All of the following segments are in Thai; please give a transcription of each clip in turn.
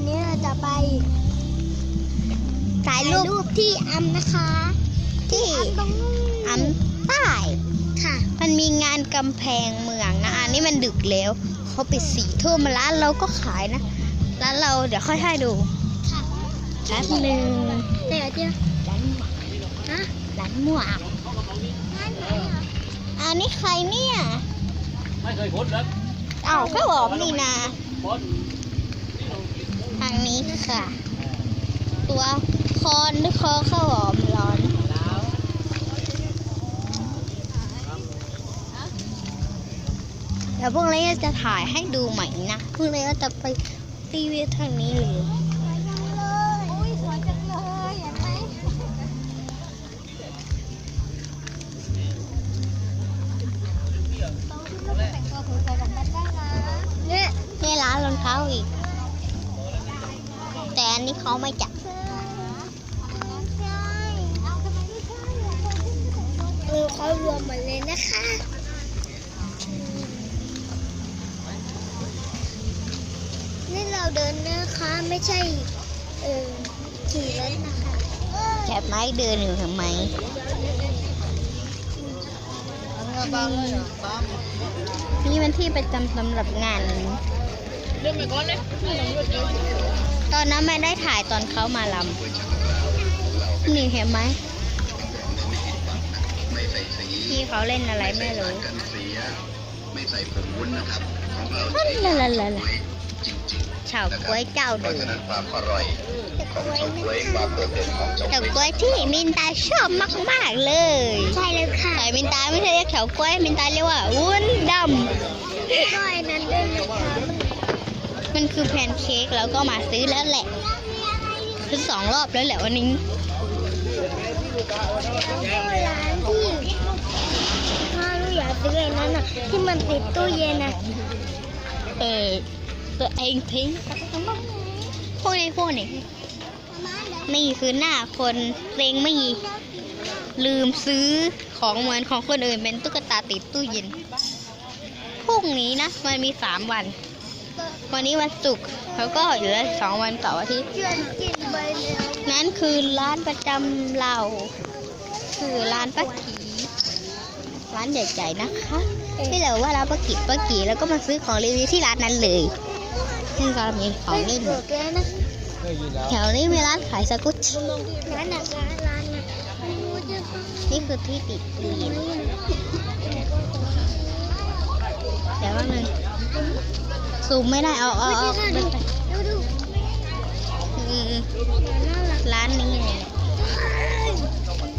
วันนี้เราจะไปถ่ายถ่ายรูรูปปที่อัมนะคะ ที่อัมตรงนู้นอันใต้ค่ะ มันมีงานกำแพงเมืองนะอันนี้มันดึกแล้วเขาปิดสี่ทุ่มร้านเราก็ขายนะร้านเราเดี๋ยวค่อยให้ดูค่ะแป๊บหนึ่งเดี๋ยวเดี๋ยวร้านฮะร้านหมวกร้านไหนอะอันนี้ใครเนี่ยไม่เคยพ้นแล้วเอ้าข้าวหอมนี่นะพ้นทาง นี้ค่ะ ตัวคอนหรือคอข้าวหอมร้อนเดี๋ยวพวกเราจะถ่ายให้ดูใหม่นะ พวกเราจะไปรีวิวทางนี้เลยอุ้ยสวยจังเลยเห็นไหมตรงที่ลูกแต่งตัวสวยๆแบบนั้นได้นะเนี่ยนี่ร้านรองเท้าอีก แต่อันนี้เขาไม่จับใช่เอาทำไมไม่ใช่อะเออเขารวมหมดเลยนะคะนี่เราเดินนะคะไม่ใช่เออขี่รถนะคะแคบไม้เดินอยู่ทำไมนี่มันที่ประจำสำหรับงาน ตอนนั้นไม่ได้ถ่ายตอนเขามาลำนี่เห็นไหมที่เขาเล่นอะไรไม่รู้ละละละละเฉาก้วยเจ้าเดือความอร่อยแต่กล้วยเว้ไม่ยความโดดเด่นของเจ้าเฉาก้วยที่มินตาชอบมาก ๆ เลย ใช่เลยค่ะแต่มินตาไม่ใช่เรียกเฉาก้วยมินตาเรียกว่าวุ้นดก้อยนั้นด้วยนะคะำ มันคือแพนเค้กแล้วก็มาซื้อแล้วแหละซื้อสองรอบแล้วแหละวันนี้ร้านที่ถ้าลูกอยากซื้อไอ้นั้นอะ ที่มันติดตู้เย็นอะ เออ ตัวเองทิ้งพวกนี้พวกนี้นี่คือหน้าคนเซ็งไม่ลืมซื้อของเหมือนของคนอื่นเป็นตุ๊กตาติดตู้เย็นพรุ่งนี้นะ มันมีสามวัน วันนี้วันศุกร์แล้วก็เหลือสองวันต่ออาทิตย์นกินไปแล้วนั่นคือร้านประจำเรา คือร้านป้ากีร้านใหญ่ๆนะคะที่เราว่าร้านป้ากีป้ากีแล้วก็มาซื้อของรีวิวที่ร้านนั้นเลยซึ่งก็มีของเล่นเบิกแล้วนแถวนี้มีร้านขายสกุตชร้านไหนร้านนี่คือที่ติดตู้เย็นเดี๋ยวว่านึง ซูมไม่ได้เอาเอาเอาค่ะไปดูไปดูดูอืมน่ารักร้านนี้เลย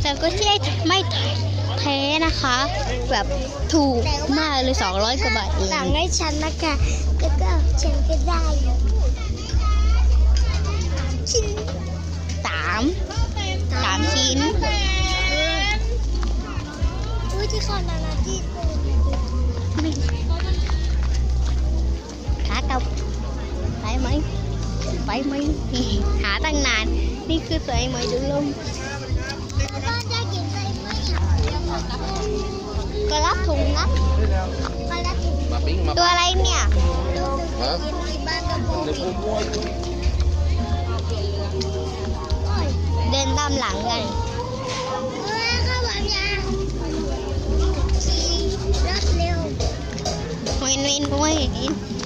แต่ก็ที่ไม่แท้นะคะ แบบถูกมากเลย 200กว่าบาทเองสั่งให้ฉันนะคะแล้วก็ฉันก็ได้ชิ้นสามสามชิ้น หมหาตั้งนาน นี่คือสวยไหมดูลมบ้านจะกินไปไหมอะก็รับถุงนะมาแล้วถึงมาปิ้งมาตัวอะไรเนี่ยดูดูกินที่บ้านกับโบบิโอ้ยเดินตามหลังกันเฮ้ยข้าวหวานยาขี่รถเร็วเวนเวนเวนถ้ากล้อง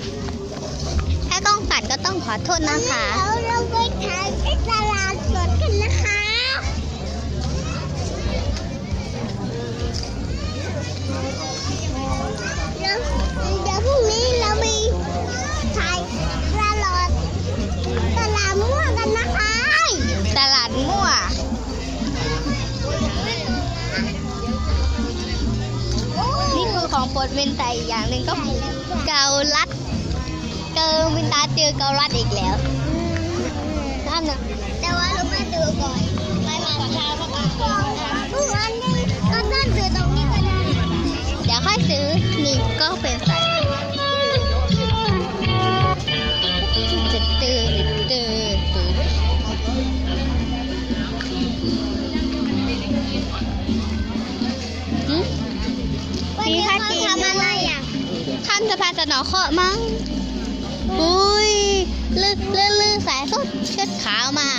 ตัดก็ต้องขอโทษนะคะเราเราไปทานที่ตลาดสดกันนะคะแล้วเดี๋ยวพรุ่งนี้เราไปถ่ายตลาดตลาดม่วงกันนะคะ ตลาดมั่วนี่คือของโปรดเวนแต่อีกอย่างหนึ่งก็คือเกาลัด เกาวินตาเจอเกาลัดอีกแล้วนั่นนะแต่ว่าเรามาดูก่อนไปมาเช้าประมาณทุกอันนี้ก็นั่งอตรงนี้ก็ได้เดี๋ยวค่อยซื้อนี่ก็เป็นสายตื่นตื่นตื่นตื่นหึวันนี้เขาทำอะไรอะข้ามสะพานสนอเคาะมั้ง อุ้ยเลือกเลื่กอสายสุดเชิดขาวมา